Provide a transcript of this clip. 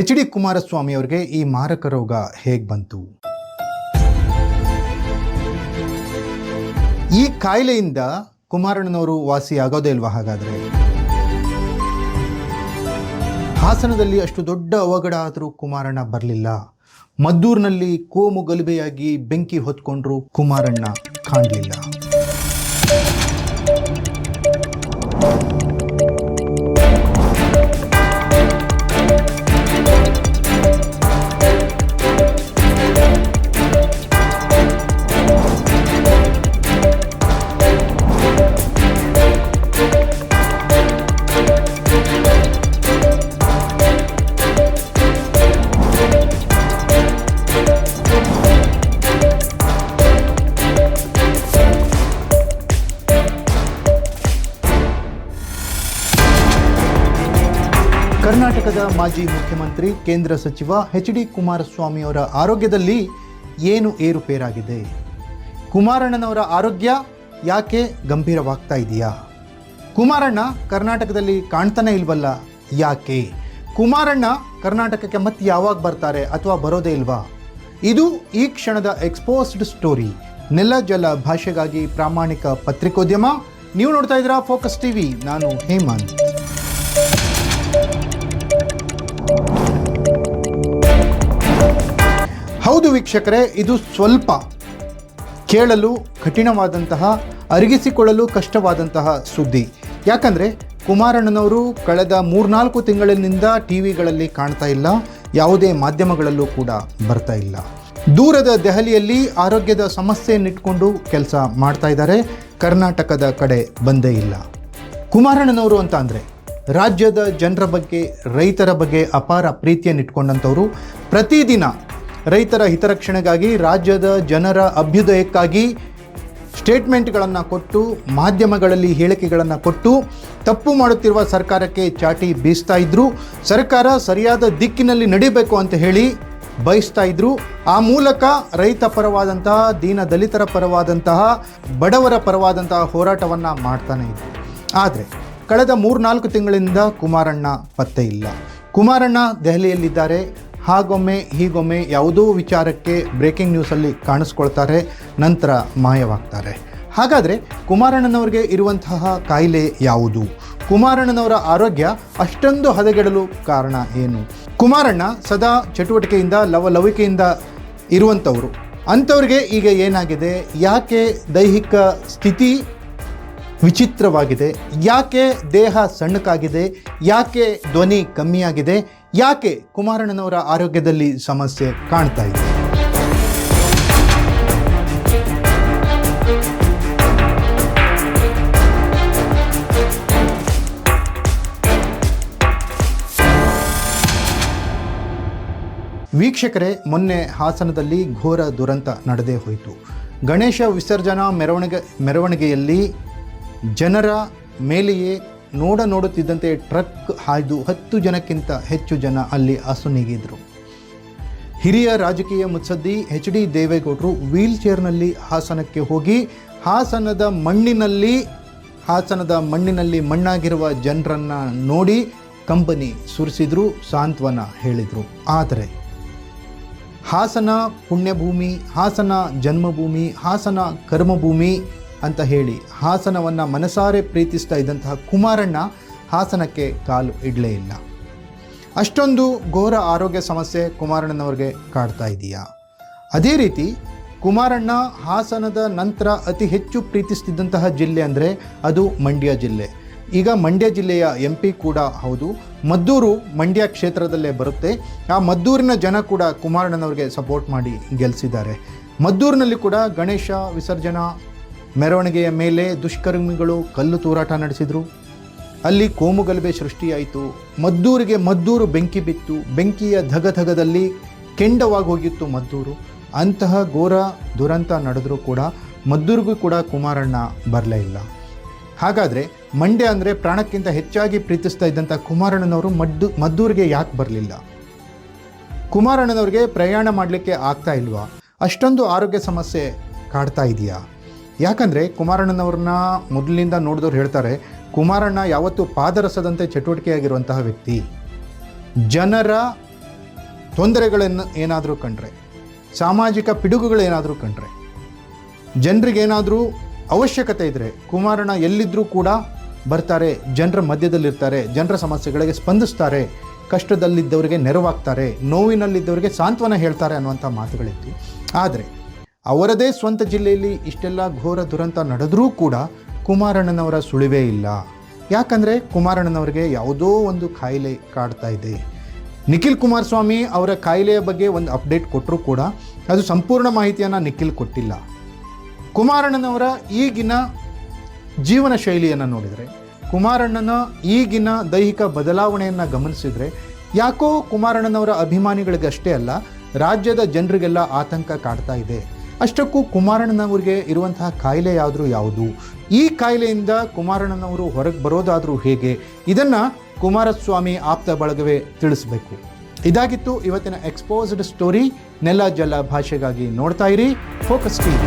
H D Kumaraswamy ಅವರಿಗೆ ಈ ಮಾರಕ ರೋಗ ಹೇಗೆ ಬಂತು? ಈ ಕಾಯಿಲೆಯಿಂದ ಕುಮಾರಣ್ಣನವರು ವಾಸಿ ಆಗೋದೇ ಇಲ್ವಾ ಹಾಗಾದರೆ? ಹಾಸನದಲ್ಲಿ ಅಷ್ಟು ದೊಡ್ಡ ಅವಘಡ ಆದರೂ ಕುಮಾರಣ್ಣ ಬರಲಿಲ್ಲ. ಮದ್ದೂರಿನಲ್ಲಿ ಕೋಮು ಗಲಭೆಯಾಗಿ ಬೆಂಕಿ ಹೊತ್ಕೊಂಡ್ರು ಕುಮಾರಣ್ಣ ಕಾಣಲಿಲ್ಲ. ಮಾಜಿ ಮುಖ್ಯಮಂತ್ರಿ, ಕೇಂದ್ರ ಸಚಿವ ಎಚ್ ಡಿ ಕುಮಾರಸ್ವಾಮಿಯವರ ಆರೋಗ್ಯದಲ್ಲಿ ಏನು ಏರುಪೇರಾಗಿದೆ? ಕುಮಾರಣ್ಣನವರ ಆರೋಗ್ಯ ಯಾಕೆ ಗಂಭೀರವಾಗ್ತಾ ಇದೆಯಾ? ಕುಮಾರಣ್ಣ ಕರ್ನಾಟಕದಲ್ಲಿ ಕಾಣ್ತಾನೆ ಇಲ್ವಲ್ಲ? ಯಾಕೆ? ಕುಮಾರಣ್ಣ ಕರ್ನಾಟಕಕ್ಕೆ ಮತ್ತೆ ಯಾವಾಗ ಬರ್ತಾರೆ ಅಥವಾ ಬರೋದೇ ಇಲ್ವಾ? ಇದು ಈ ಕ್ಷಣದ ಎಕ್ಸ್ಪೋಸ್ಡ್ ಸ್ಟೋರಿ ನೆಲ ಜಲ ಭಾಷೆಗಾಗಿ ಪ್ರಾಮಾಣಿಕ ಪತ್ರಿಕೋದ್ಯಮ. ನೀವು ನೋಡ್ತಾ ಇದ್ದೀರಾ ಫೋಕಸ್ ಟಿವಿ ನಾನು ಹೇಮಂತ್. ಹೌದು ವೀಕ್ಷಕರೇ, ಇದು ಸ್ವಲ್ಪ ಕೇಳಲು ಕಠಿಣವಾದಂತಹ, ಅರಗಿಸಿಕೊಳ್ಳಲು ಕಷ್ಟವಾದಂತಹ ಸುದ್ದಿ. ಯಾಕಂದರೆ, ಕುಮಾರಣ್ಣನವರು ಕಳೆದ ಮೂರ್ನಾಲ್ಕು ತಿಂಗಳಿನಿಂದ ಟಿ ವಿಗಳಲ್ಲಿ ಕಾಣ್ತಾ ಇಲ್ಲ, ಯಾವುದೇ ಮಾಧ್ಯಮಗಳಲ್ಲೂ ಕೂಡ ಬರ್ತಾ ಇಲ್ಲ. ದೂರದ ದೆಹಲಿಯಲ್ಲಿ ಆರೋಗ್ಯದ ಸಮಸ್ಯೆಯನ್ನಿಟ್ಕೊಂಡು ಕೆಲಸ ಮಾಡ್ತಾ ಇದ್ದಾರೆ, ಕರ್ನಾಟಕದ ಕಡೆ ಬಂದೇ ಇಲ್ಲ. ಕುಮಾರಣ್ಣನವರು ಅಂತ ಅಂದರೆ, ರಾಜ್ಯದ ಜನರ ಬಗ್ಗೆ, ರೈತರ ಬಗ್ಗೆ ಅಪಾರ ಪ್ರೀತಿಯನ್ನಿಟ್ಕೊಂಡಂಥವರು, ಪ್ರತಿದಿನ ರೈತರ ಹಿತರಕ್ಷಣೆಗಾಗಿ ರಾಜ್ಯದ ಜನರ ಅಭ್ಯುದಯಕ್ಕಾಗಿ ಸ್ಟೇಟ್ಮೆಂಟ್ಗಳನ್ನು ಕೊಟ್ಟು, ಮಾಧ್ಯಮಗಳಲ್ಲಿ ಹೇಳಿಕೆಗಳನ್ನು ಕೊಟ್ಟು, ತಪ್ಪು ಮಾಡುತ್ತಿರುವ ಸರ್ಕಾರಕ್ಕೆ ಚಾಟಿ ಬೀಸ್ತಾ ಇದ್ರು. ಸರ್ಕಾರ ಸರಿಯಾದ ದಿಕ್ಕಿನಲ್ಲಿ ನಡಿಬೇಕು ಅಂತ ಹೇಳಿ ಬಯಸ್ತಾ ಇದ್ರು. ಆ ಮೂಲಕ ರೈತ ಪರವಾದಂತಹ ದೀನ ದಲಿತರ ಪರವಾದಂತಹ, ಬಡವರ ಪರವಾದಂತಹ ಹೋರಾಟವನ್ನು ಮಾಡ್ತಾನೆ ಇದ್ರು. ಆದರೆ, ಕಳೆದ ಮೂರ್ನಾಲ್ಕು ತಿಂಗಳಿಂದ ಕುಮಾರಣ್ಣ ಪತ್ತೆ ಇಲ್ಲ. ಕುಮಾರಣ್ಣ ದೆಹಲಿಯಲ್ಲಿದ್ದಾರೆ. ಹಾಗೊಮ್ಮೆ ಹೀಗೊಮ್ಮೆ ಯಾವುದೋ ವಿಚಾರಕ್ಕೆ ಬ್ರೇಕಿಂಗ್ ನ್ಯೂಸಲ್ಲಿ ಕಾಣಿಸ್ಕೊಳ್ತಾರೆ, ನಂತರ ಮಾಯವಾಗ್ತಾರೆ. ಹಾಗಾದರೆ ಕುಮಾರಣ್ಣನವ್ರಿಗೆ ಇರುವಂತಹ ಕಾಯಿಲೆ ಯಾವುದು? ಕುಮಾರಣ್ಣನವರ ಆರೋಗ್ಯ ಅಷ್ಟೊಂದು ಹದಗೆಡಲು ಕಾರಣ ಏನು? ಕುಮಾರಣ್ಣ ಸದಾ ಚಟುವಟಿಕೆಯಿಂದ ಲವಲವಿಕೆಯಿಂದ ಇರುವಂಥವರು. ಅಂಥವ್ರಿಗೆ ಈಗ ಏನಾಗಿದೆ? ಯಾಕೆ ದೈಹಿಕ ಸ್ಥಿತಿ ವಿಚಿತ್ರವಾಗಿದೆ? ಯಾಕೆ ದೇಹ ಸಣ್ಣಕ್ಕಾಗಿದೆ? ಯಾಕೆ ಧ್ವನಿ ಕಮ್ಮಿಯಾಗಿದೆ? ಯಾಕೆ ಕುಮಾರಣ್ಣನವರ ಆರೋಗ್ಯದಲ್ಲಿ ಸಮಸ್ಯೆ ಕಾಣ್ತಾ ಇದೆ? ವೀಕ್ಷಕರೇ, ಮೊನ್ನೆ ಹಾಸನದಲ್ಲಿ ಘೋರ ದುರಂತ ನಡೆದೇ ಹೋಯಿತು. ಗಣೇಶ ವಿಸರ್ಜನಾ ಮೆರವಣಿಗೆ, ಮೆರವಣಿಗೆಯಲ್ಲಿ ಜನರ ಮೇಲೆಯೇ ನೋಡ ನೋಡುತ್ತಿದ್ದಂತೆ ಟ್ರಕ್ ಹಾಯ್ದು ಹತ್ತು ಜನಕ್ಕಿಂತ ಹೆಚ್ಚು ಜನ ಅಲ್ಲಿ ಅಸುನೀಗಿದ್ರು ಹಿರಿಯ ರಾಜಕೀಯ ಮುತ್ಸದ್ದಿ ಎಚ್ ಡಿ ದೇವೇಗೌಡರು ವೀಲ್ ಚೇರ್ನಲ್ಲಿ ಹಾಸನಕ್ಕೆ ಹೋಗಿ ಹಾಸನದ ಮಣ್ಣಿನಲ್ಲಿ ಹಾಸನದ ಮಣ್ಣಿನಲ್ಲಿ ಮಣ್ಣಾಗಿರುವ ಜನರನ್ನು ನೋಡಿ ಕಂಬನಿ ಸುರಿಸಿದ್ರು ಸಾಂತ್ವನ ಹೇಳಿದರು. ಆದರೆ ಹಾಸನ ಪುಣ್ಯಭೂಮಿ, ಹಾಸನ ಜನ್ಮಭೂಮಿ, ಹಾಸನ ಕರ್ಮಭೂಮಿ ಅಂತ ಹೇಳಿ ಹಾಸನವನ್ನು ಮನಸಾರೆ ಪ್ರೀತಿಸ್ತಾ ಇದ್ದಂತಹ ಕುಮಾರಣ್ಣ ಹಾಸನಕ್ಕೆ ಕಾಲು ಇಡಲೇ ಇಲ್ಲ. ಅಷ್ಟೊಂದು ಘೋರ ಆರೋಗ್ಯ ಸಮಸ್ಯೆ ಕುಮಾರಣ್ಣನವ್ರಿಗೆ ಕಾಡ್ತಾ ಇದೆಯಾ? ಅದೇ ರೀತಿ ಕುಮಾರಣ್ಣ ಹಾಸನದ ನಂತರ ಅತಿ ಹೆಚ್ಚು ಪ್ರೀತಿಸ್ತಿದ್ದಂತಹ ಜಿಲ್ಲೆ ಅಂದರೆ ಅದು ಮಂಡ್ಯ ಜಿಲ್ಲೆ. ಈಗ ಮಂಡ್ಯ ಜಿಲ್ಲೆಯ ಎಂ ಪಿ ಕೂಡ ಹೌದು. ಮದ್ದೂರು ಮಂಡ್ಯ ಕ್ಷೇತ್ರದಲ್ಲೇ ಬರುತ್ತೆ. ಆ ಮದ್ದೂರಿನ ಜನ ಕೂಡ ಕುಮಾರಣ್ಣನವ್ರಿಗೆ ಸಪೋರ್ಟ್ ಮಾಡಿ ಗೆಲ್ಲಿಸಿದ್ದಾರೆ ಮದ್ದೂರಿನಲ್ಲಿ ಕೂಡ ಗಣೇಶ ವಿಸರ್ಜನಾ ಮೆರವಣಿಗೆಯ ಮೇಲೆ ದುಷ್ಕರ್ಮಿಗಳು ಕಲ್ಲು ತೂರಾಟ ನಡೆಸಿದರು. ಅಲ್ಲಿ ಕೋಮುಗಲಭೆ ಸೃಷ್ಟಿಯಾಯಿತು. ಮದ್ದೂರಿಗೆ ಮದ್ದೂರು ಬೆಂಕಿ ಬಿತ್ತು. ಬೆಂಕಿಯ ಧಗಧಗದಲ್ಲಿ ಕೆಂಡವಾಗಿ ಹೋಗಿತ್ತು ಮದ್ದೂರು. ಅಂತಹ ಘೋರ ದುರಂತ ನಡೆದರೂ ಕೂಡ ಮದ್ದೂರಿಗೂ ಕೂಡ ಕುಮಾರಣ್ಣ ಬರಲೇ ಇಲ್ಲ. ಹಾಗಾದರೆ ಮಂಡ್ಯ ಅಂದರೆ ಪ್ರಾಣಕ್ಕಿಂತ ಹೆಚ್ಚಾಗಿ ಪ್ರೀತಿಸ್ತಾ ಇದ್ದಂಥ ಕುಮಾರಣ್ಣನವರು ಮದ್ದು, ಮದ್ದೂರಿಗೆ ಯಾಕೆ ಬರಲಿಲ್ಲ? ಕುಮಾರಣ್ಣನವ್ರಿಗೆ ಪ್ರಯಾಣ ಮಾಡಲಿಕ್ಕೆ ಆಗ್ತಾ ಇಲ್ವಾ? ಅಷ್ಟೊಂದು ಆರೋಗ್ಯ ಸಮಸ್ಯೆ ಕಾಡ್ತಾ ಇದೆಯಾ? ಯಾಕಂದರೆ ಕುಮಾರಣ್ಣನವ್ರನ್ನ ಮೊದಲಿನಿಂದ ನೋಡಿದವ್ರು ಹೇಳ್ತಾರೆ, ಕುಮಾರಣ್ಣ ಯಾವತ್ತೂ ಪಾದರಸದಂತೆ ಚಟುವಟಿಕೆಯಾಗಿರುವಂತಹ ವ್ಯಕ್ತಿ. ಜನರ ತೊಂದರೆಗಳನ್ನು ಏನಾದರೂ ಕಂಡ್ರೆ, ಸಾಮಾಜಿಕ ಪಿಡುಗುಗಳೇನಾದರೂ ಕಂಡ್ರೆ ಜನರಿಗೇನಾದರೂ ಅವಶ್ಯಕತೆ ಇದ್ದರೆ ಕುಮಾರಣ್ಣ ಎಲ್ಲಿದ್ದರೂ ಕೂಡ ಬರ್ತಾರೆ, ಜನರ ಮಧ್ಯದಲ್ಲಿರ್ತಾರೆ, ಜನರ ಸಮಸ್ಯೆಗಳಿಗೆ ಸ್ಪಂದಿಸ್ತಾರೆ, ಕಷ್ಟದಲ್ಲಿದ್ದವರಿಗೆ ನೆರವಾಗ್ತಾರೆ, ನೋವಿನಲ್ಲಿದ್ದವರಿಗೆ ಸಾಂತ್ವನ ಹೇಳ್ತಾರೆ ಅನ್ನುವಂಥ ಮಾತುಗಳಿತ್ತು ಆದರೆ ಅವರದೇ ಸ್ವಂತ ಜಿಲ್ಲೆಯಲ್ಲಿ ಇಷ್ಟೆಲ್ಲ ಘೋರ ದುರಂತ ನಡೆದರೂ ಕೂಡ ಕುಮಾರಣ್ಣನವರ ಸುಳಿವೇ ಇಲ್ಲ. ಯಾಕಂದರೆ ಕುಮಾರಣ್ಣನವರಿಗೆ ಯಾವುದೋ ಒಂದು ಕಾಯಿಲೆ ಕಾಡ್ತಾ ಇದೆ. ನಿಖಿಲ್ ಕುಮಾರಸ್ವಾಮಿ ಅವರ ಕಾಯಿಲೆಯ ಬಗ್ಗೆ ಒಂದು ಅಪ್ಡೇಟ್ ಕೊಟ್ಟರೂ ಕೂಡ ಅದು ಸಂಪೂರ್ಣ ಮಾಹಿತಿಯನ್ನು ನಿಖಿಲ್ ಕೊಟ್ಟಿಲ್ಲ. ಕುಮಾರಣ್ಣನವರ ಈಗಿನ ಜೀವನ ಶೈಲಿಯನ್ನು ನೋಡಿದರೆ, ಕುಮಾರಣ್ಣನ ಈಗಿನ ದೈಹಿಕ ಬದಲಾವಣೆಯನ್ನು ಗಮನಿಸಿದರೆ, ಯಾಕೋ ಕುಮಾರಣ್ಣನವರ ಅಭಿಮಾನಿಗಳಿಗಷ್ಟೇ ಅಲ್ಲ, ರಾಜ್ಯದ ಜನರಿಗೆಲ್ಲ ಆತಂಕ ಕಾಡ್ತಾ ಇದೆ. ಅಷ್ಟಕ್ಕೂ ಕುಮಾರಣ್ಣನವರಿಗೆ ಇರುವಂತಹ ಕಾಯಿಲೆ ಯಾವುದು ಯಾವುದು? ಈ ಕಾಯಿಲೆಯಿಂದ ಕುಮಾರಣ್ಣನವರು ಹೊರಗೆ ಬರೋದಾದರೂ ಹೇಗೆ? ಇದನ್ನು ಕುಮಾರಸ್ವಾಮಿ ಆಪ್ತ ಬಳಗವೇ ತಿಳಿಸಬೇಕು. ಇದಾಗಿತ್ತು ಇವತ್ತಿನ ಎಕ್ಸ್ಪೋಸ್ಡ್ ಸ್ಟೋರಿ ನೆಲ ಜಲ ಭಾಷೆಗಾಗಿ ನೋಡ್ತಾ ಇರಿ. Focus TV